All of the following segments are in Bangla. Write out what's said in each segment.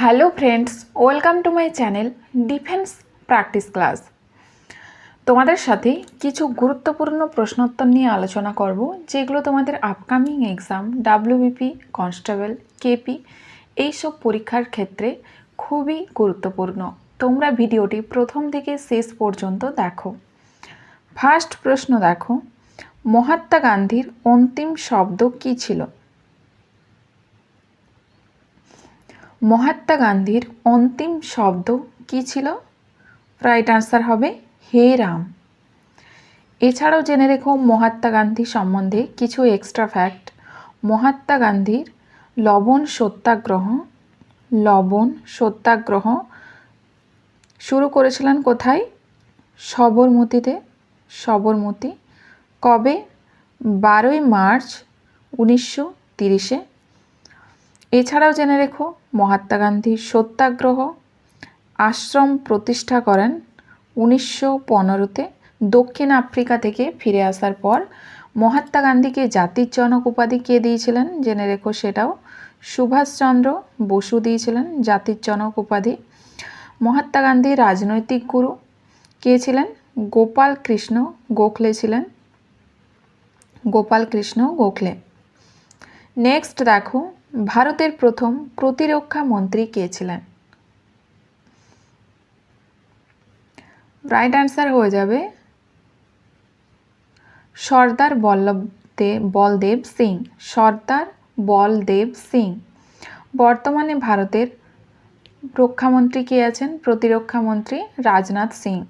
Hello friends welcome to my channel defence practice class তোমাদের সাথে কিছু গুরুত্বপূর্ণ প্রশ্নোত্তর নিয়ে আলোচনা করব, যেগুলো তোমাদের upcoming exam WBP constable KP এইসব পরীক্ষার ক্ষেত্রে খুবই গুরুত্বপূর্ণ। তোমরা ভিডিওটি প্রথম থেকে শেষ পর্যন্ত দেখো। ফার্স্ট প্রশ্ন দেখো, মহাত্মা গান্ধীর অন্তিম শব্দ কী ছিল? মহাত্মা গান্ধীর অন্তিম শব্দ কী ছিল? রাইট আনসার হবে হে রাম। এছাড়াও জেনে রেখো, মহাত্মা গান্ধী সম্বন্ধে কিছু এক্সট্রা ফ্যাক্ট মহাত্মা গান্ধীর লবণ সত্যাগ্রহ লবণ সত্যাগ্রহ শুরু করেছিলেন কোথায়? সবরমতীতে। সবরমতী কবে? বারোই মার্চ উনিশশো তিরিশে। এছাড়াও জেনে রেখো, মহাত্মা গান্ধী সত্যাগ্রহ আশ্রম প্রতিষ্ঠা করেন উনিশশো পনেরোতে দক্ষিণ আফ্রিকা থেকে ফিরে আসার পর। মহাত্মা গান্ধীকে জাতির জনক উপাধি কে দিয়েছিলেন? জেনে রেখো সেটাও। সুভাষচন্দ্র বসু দিয়েছিলেন জাতির জনক উপাধি। মহাত্মা গান্ধীর রাজনৈতিক গুরু। কে ছিলেন? গোপাল কৃষ্ণ গোখলে ছিলেন। গোপাল কৃষ্ণ গোখলে। নেক্সট দেখো ভারতের প্রথম প্রতিরক্ষা মন্ত্রী কে ছিলেন? রাইট অ্যান্সার হয়ে যাবে সর্দার বল্লভ বলদেব সিং, সর্দার বলদেব সিং। বর্তমানে ভারতের রক্ষামন্ত্রী কে আছেন? প্রতিরক্ষা মন্ত্রী রাজনাথ সিং।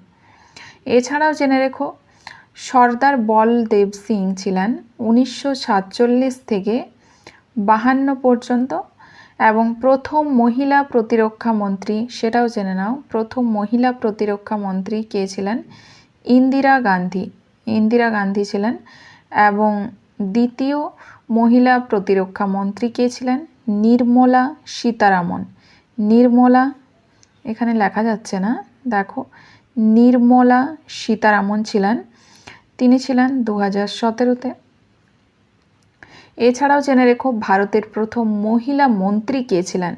এছাড়াও জেনে রেখো, সর্দার বলদেব সিং ছিলেন উনিশশো সাতচল্লিশ থেকে বাহান্ন পর্যন্ত এবং প্রথম মহিলা প্রতিরক্ষা মন্ত্রী, সেটাও জেনে নাও, প্রথম মহিলা প্রতিরক্ষা মন্ত্রী কে ছিলেন? ইন্দিরা গান্ধী। ইন্দিরা গান্ধী ছিলেন এবং দ্বিতীয় মহিলা প্রতিরক্ষা মন্ত্রী কে ছিলেন? নির্মলা সীতারামন। নির্মলা, এখানে লেখা যাচ্ছে না, দেখো, নির্মলা সীতারামন ছিলেন। তিনি ছিলেন দু হাজার সতেরোতে। এছাড়াও জেনে রেখো, ভারতের প্রথম মহিলা মন্ত্রী কে ছিলেন?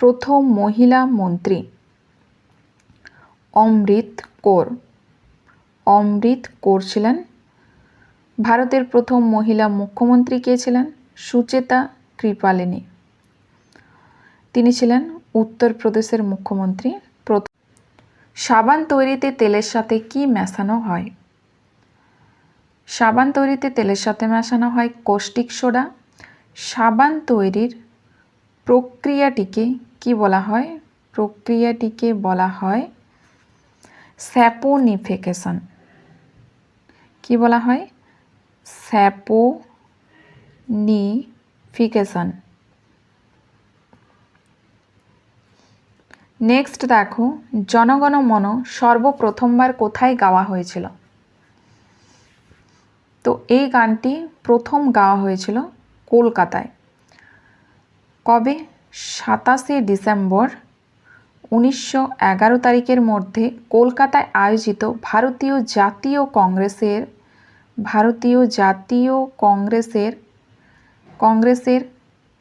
প্রথম মহিলা মন্ত্রী অমৃত কোর। অমৃত কোর ছিলেন। ভারতের প্রথম মহিলা মুখ্যমন্ত্রী কে ছিলেন? সুচেতা কৃপালিনী। তিনি ছিলেন উত্তরপ্রদেশের মুখ্যমন্ত্রী। প্রথম সাবান তৈরিতে তেলের সাথে কি মেশানো হয়? সাবান তৈরিতে তেলের সাথে মেশানো হয় কষ্টিক সোডা। সাবান তৈরির প্রক্রিয়াটিকে কি বলা হয়? প্রক্রিয়াটিকে বলা হয় স্যাপোনিফিকেশন। কি বলা হয়? স্যাপো স্যাপোনিফিকেশন। নেক্সট দেখো জনগণ মন সর্বপ্রথমবার কোথায় গাওয়া হয়েছিল? তো এই গানটি প্রথম গাওয়া হয়েছিল কলকাতায়। কবে? সাতাশে ডিসেম্বর উনিশশো এগারো তারিখের মধ্যে কলকাতায় আয়োজিত ভারতীয় জাতীয় কংগ্রেসের, ভারতীয় জাতীয় কংগ্রেসের কংগ্রেসের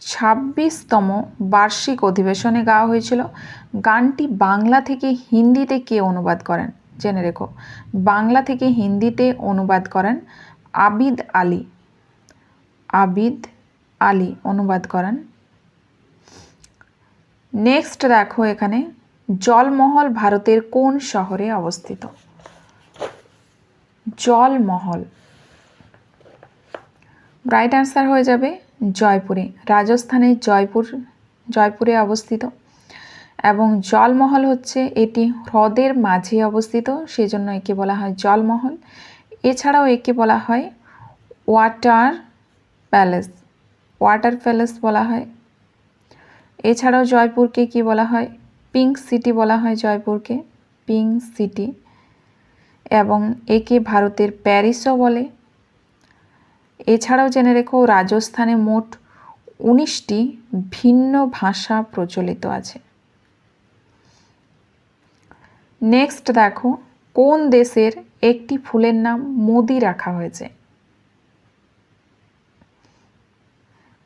ছাব্বিশতম বার্ষিক অধিবেশনে গাওয়া হয়েছিল। গানটি বাংলা থেকে হিন্দিতে কে অনুবাদ করেন? জেনে রেখো। বাংলা থেকে হিন্দিতে অনুবাদ করেন আবিদ আলী। আবিদ আলী, অনুবাদ করেন। নেক্সট দেখো এখানে, জলমহল ভারতের কোন শহরে অবস্থিত? জলমহল। রাইট অ্যান্সার হয়ে যাবে জয়পুরে রাজস্থানের জয়পুর, জয়পুরে অবস্থিত। এবং জলমহল হচ্ছে এটি হ্রদের মাঝে অবস্থিত, সেজন্য একে বলা হয় জলমহল। এছাড়াও একে বলা হয় ওয়াটার প্যালেস ওয়াটার প্যালেস বলা হয়। এছাড়াও জয়পুরকে কি বলা হয়? পিঙ্ক সিটি বলা হয় জয়পুরকে, পিঙ্ক সিটি। এবং একে ভারতের প্যারিসও বলে। এছাড়াও জেনে রেখো, রাজস্থানে মোট উনিশটি ভিন্ন ভাষা প্রচলিত আছে। নেক্সট দেখো, কোন দেশের একটি ফুলের নাম মোদি রাখা হয়েছে।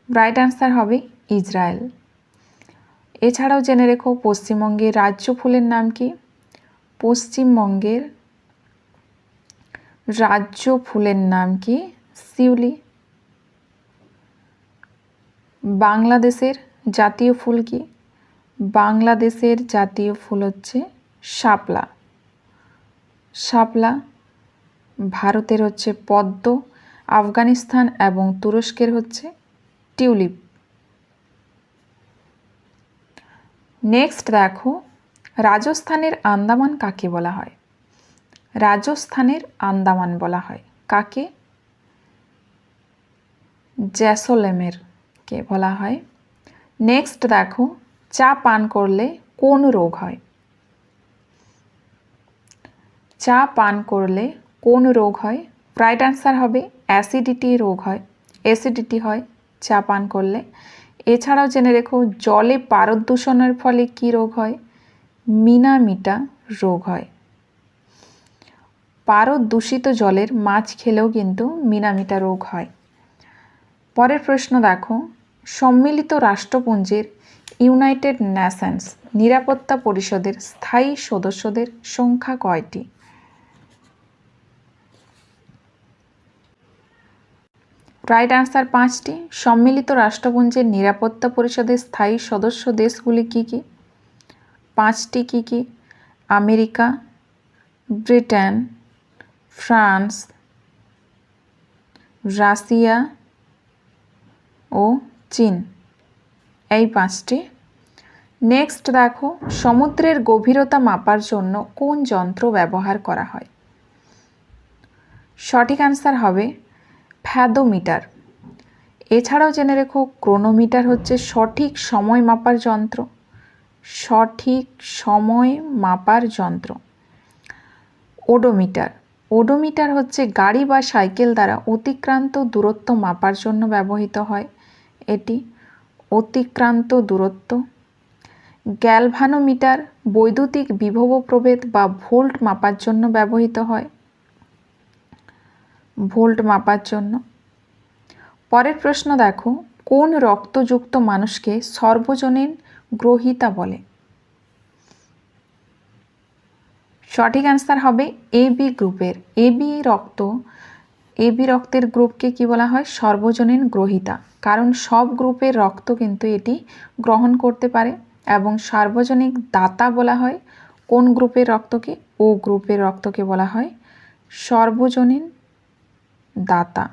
রাইট অ্যান্সার হবে ইসরায়েল। এছাড়াও জেনে রেখো পশ্চিমবঙ্গের রাজ্য ফুলের নাম কি? পশ্চিমবঙ্গের রাজ্য ফুলের নাম কি? শিউলি বাংলাদেশের জাতীয় ফুল কি? বাংলাদেশের জাতীয় ফুল হচ্ছে শাপলা। শাপলা, ভারতের হচ্ছে পদ্ম, আফগানিস্তান এবং তুরস্কের হচ্ছে টিউলিপ। নেক্সট দেখো, রাজস্থানের আন্দামান কাকে বলা হয়? রাজস্থানের আন্দামান বলা হয়। কাকে? জ্যাসোলেমের কে বলা হয়। নেক্সট দেখো, চা পান করলে কোন রোগ হয়? চা পান করলে কোন রোগ হয়? রাইট অ্যান্সার হবে অ্যাসিডিটি রোগ হয়। অ্যাসিডিটি হয় চা পান করলে। এছাড়াও জেনে রেখো, জলে পারদ দূষণের ফলে কী রোগ হয়? মিনামিটা রোগ হয়। পারদ দূষিত জলের মাছ খেলেও কিন্তু মিনামিটা রোগ হয়। পরের প্রশ্ন দেখো, সম্মিলিত রাষ্ট্রপুঞ্জের ইউনাইটেড নেশনস নিরাপত্তা পরিষদের স্থায়ী সদস্যদের সংখ্যা কয়টি? রাইট আনসার পাঁচটি, সম্মিলিত রাষ্ট্রপুঞ্জের নিরাপত্তা পরিষদের স্থায়ী সদস্য দেশগুলি কী কী? পাঁচটি কী কী? আমেরিকা, ব্রিটেন, ফ্রান্স, রাশিয়া ও চীন। এই পাঁচটি। নেক্সট দেখো, সমুদ্রের গভীরতা মাপার জন্য কোন যন্ত্র ব্যবহার করা হয়? সঠিক অ্যান্সার হবে ফ্যাদোমিটার। এছাড়াও জেনে রেখো, ক্রোনোমিটার হচ্ছে সঠিক সময় মাপার যন্ত্র। সঠিক সময় মাপার যন্ত্র। ওডোমিটার। ওডোমিটার হচ্ছে গাড়ি বা সাইকেল দ্বারা অতিক্রান্ত দূরত্ব মাপার জন্য ব্যবহৃত হয়। এটি অতিক্রান্ত দূরত্ব। গ্যালভানোমিটার বৈদ্যুতিক বিভব প্রভেদ বা ভোল্ট মাপার জন্য ব্যবহৃত হয়। ভোল্ট মাপার জন্য। পরের প্রশ্ন দেখো, কোন রক্তযুক্ত মানুষকে সর্বজনীন গ্রহিতা বলে? সঠিক অ্যান্সার হবে এ বি গ্রুপের। এ বি রক্ত এ বি রক্তের গ্রুপকে কি বলা হয়? সর্বজনীন গ্রহিতা। কারণ সব গ্রুপের রক্ত কিন্তু এটি গ্রহণ করতে পারে এবং সার্বজনিক দাতা বলা হয় কোন গ্রুপের রক্তকে? ও গ্রুপের রক্তকে বলা হয় সর্বজনীন দাতা।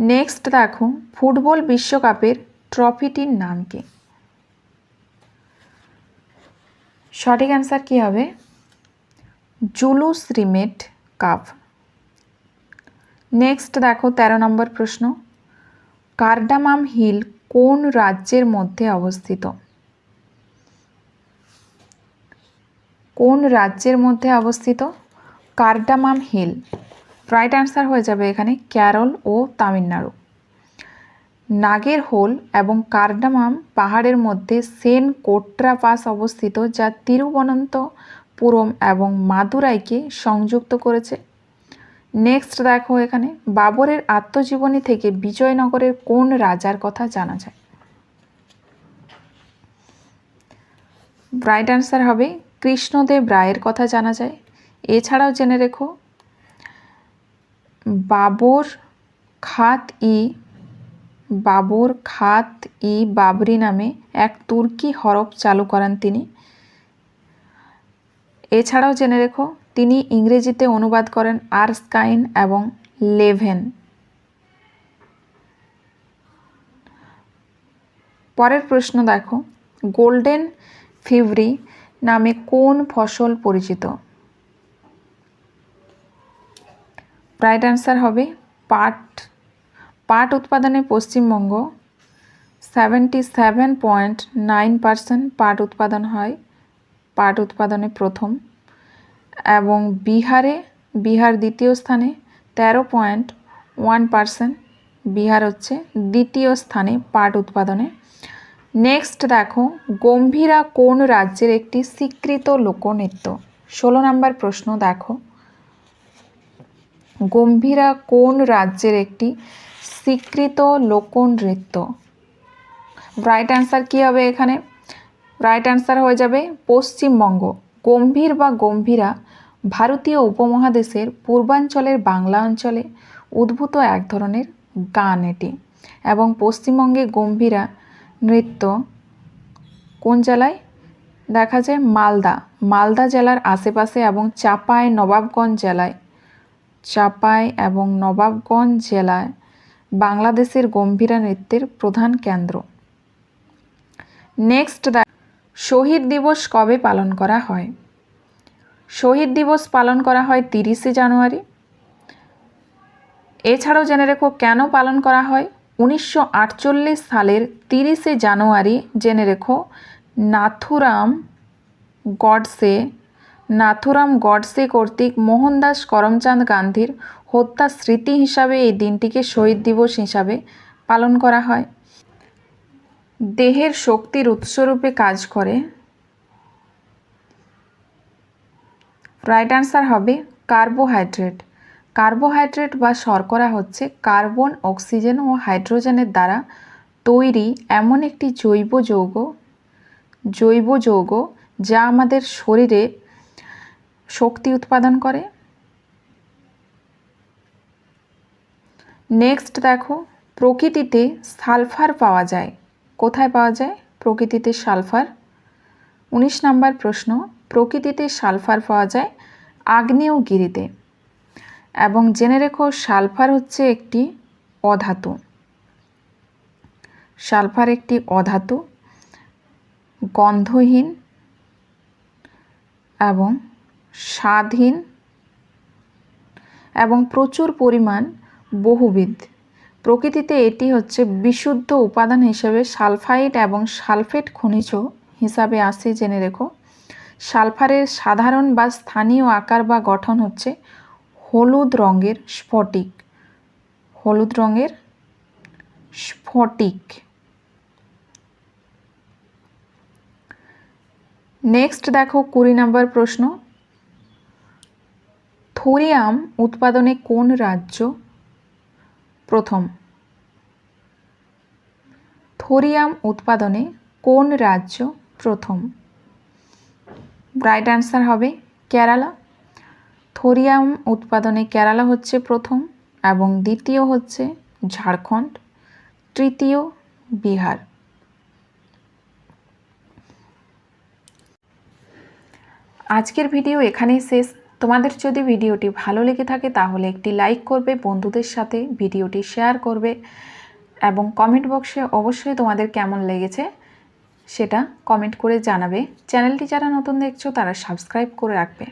নেক্সট দেখো, ফুটবল বিশ্বকাপের ট্রফিটির নাম কি? সঠিক অ্যান্সার কী হবে? জুলুস রিমেট কাপ। নেক্সট দেখো, তেরো নম্বর প্রশ্ন। কার্ডামাম হিল কোন রাজ্যের মধ্যে অবস্থিত? কোন রাজ্যের মধ্যে অবস্থিত? Cardamom hill. রাইট অ্যান্সার হয়ে যাবে এখানে কেরল ও তামিলনাড়ু। নাগের হোল এবং কার্ডামাম পাহাড়ের মধ্যে সেন কোট্রা পাস অবস্থিত, যা তিরুবনন্তপুরম এবং মাদুরাইকে সংযুক্ত করেছে। নেক্সট দেখো এখানে, বাবরের আত্মজীবনী থেকে বিজয়নগরের কোন রাজার কথা জানা যায়? রাইট অ্যান্সার হবে কৃষ্ণদেব রায়ের কথা জানা যায়। এছাড়াও জেনে রেখো, বাবর খাত ই, বাবর খাত ই বাবরি নামে এক তুর্কি হরফ চালু করেন তিনি। এছাড়াও জেনে রেখো, তিনি ইংরেজিতে অনুবাদ করেন আর স্কাইন এবং লেভেন। পরের প্রশ্ন দেখো, গোল্ডেন ফিভরি নামে কোন ফসল পরিচিত? রাইট অ্যান্সার হবে পাট পাট উৎপাদনে Paschimbanga. Seventy seven point nine percent পাট উৎপাদন হয়, পাট উৎপাদনে প্রথম। এবং বিহারে, বিহার দ্বিতীয় স্থানে তেরো পয়েন্ট ওয়ান পার্সেন্ট বিহার হচ্ছে দ্বিতীয় স্থানে পাট উৎপাদনে। নেক্সট দেখো, গম্ভীরা কোন রাজ্যের একটি স্বীকৃত লোকনৃত্য? ষোলো নম্বর প্রশ্ন দেখো। গম্ভীরা কোন রাজ্যের একটি স্বীকৃত লোকনৃত্য রাইট অ্যান্সার কী হবে এখানে? রাইট অ্যান্সার হয়ে যাবে পশ্চিমবঙ্গ। গম্ভীর বা গম্ভীরা ভারতীয় উপমহাদেশের পূর্বাঞ্চলের বাংলা অঞ্চলে উদ্ভূত এক ধরনের গান এটি এবং পশ্চিমবঙ্গে গম্ভীরা নৃত্য কোন জেলায়? দেখা যায় মালদা। মালদা জেলার আশেপাশে এবং চাপাই নবাবগঞ্জ জেলায়। চাপাই এবং নবাবগঞ্জ জেলায় বাংলাদেশের গম্ভীরা নৃত্যের প্রধান কেন্দ্র। নেক্সট শহীদ দিবস কবে পালন করা হয়? শহীদ দিবস পালন করা হয় তিরিশে জানুয়ারি। এছাড়াও জেনে রেখো কেন পালন করা হয়? উনিশশো আটচল্লিশ সালের তিরিশে জানুয়ারি জেনে রেখো নাথুরাম গডসে নাথুরাম গডসে কর্তৃক মোহনদাস করমচাঁদ গান্ধীর হত্যা স্মৃতি হিসাবে এই দিনটিকে শহীদ দিবস হিসাবে পালন করা হয়। দেহের শক্তির উৎসরূপে কাজ করে। রাইট অ্যান্সার হবে কার্বোহাইড্রেট। কার্বোহাইড্রেট বা শর্করা হচ্ছে কার্বন, অক্সিজেন ও হাইড্রোজেনের দ্বারা তৈরি এমন একটি জৈব যৌগ জৈব যৌগ যা আমাদের শরীরে শক্তি উৎপাদন করে। নেক্সট দেখো, প্রকৃতিতে সালফার পাওয়া যায়। কোথায় পাওয়া যায়? প্রকৃতিতে সালফার। উনিশ নাম্বার প্রশ্ন, প্রকৃতিতে সালফার পাওয়া যায় আগ্নেয়গিরিতে এবং জেনে রেখো, সালফার হচ্ছে একটি অধাতু। সালফার একটি অধাতু, গন্ধহীন এবং স্বাদহীন এবং প্রচুর পরিমাণ বহুবিধ। প্রকৃতিতে এটি হচ্ছে বিশুদ্ধ উপাদান হিসেবে সালফাইড এবং সালফেট খনিজ হিসাবে আসে জেনে রেখো। সালফারের সাধারণ বা স্থানীয় আকার বা গঠন হচ্ছে হলুদ রঙের স্ফটিক। হলুদ রঙের স্ফটিক। নেক্সট দেখো কুড়ি নম্বর প্রশ্ন। থোরিয়াম উৎপাদনে কোন রাজ্য? প্রথম থোরিয়াম উৎপাদনে কোন রাজ্য প্রথম? রাইট অ্যান্সার হবে কেরালা। থোরিয়াম উৎপাদনে কেরালা হচ্ছে প্রথম এবং দ্বিতীয় হচ্ছে ঝাড়খণ্ড, তৃতীয় বিহার। আজকের ভিডিও এখানেই শেষ। তোমাদের যদি ভিডিওটি ভালো লেগে থাকে, তাহলে একটি লাইক করবে, বন্ধুদের সাথে ভিডিওটি শেয়ার করবে এবং কমেন্ট বক্সে অবশ্যই তোমাদের কেমন লেগেছে সেটা কমেন্ট করে জানাবে। চ্যানেলটি যারা নতুন দেখছ, তারা সাবস্ক্রাইব করে রাখবে।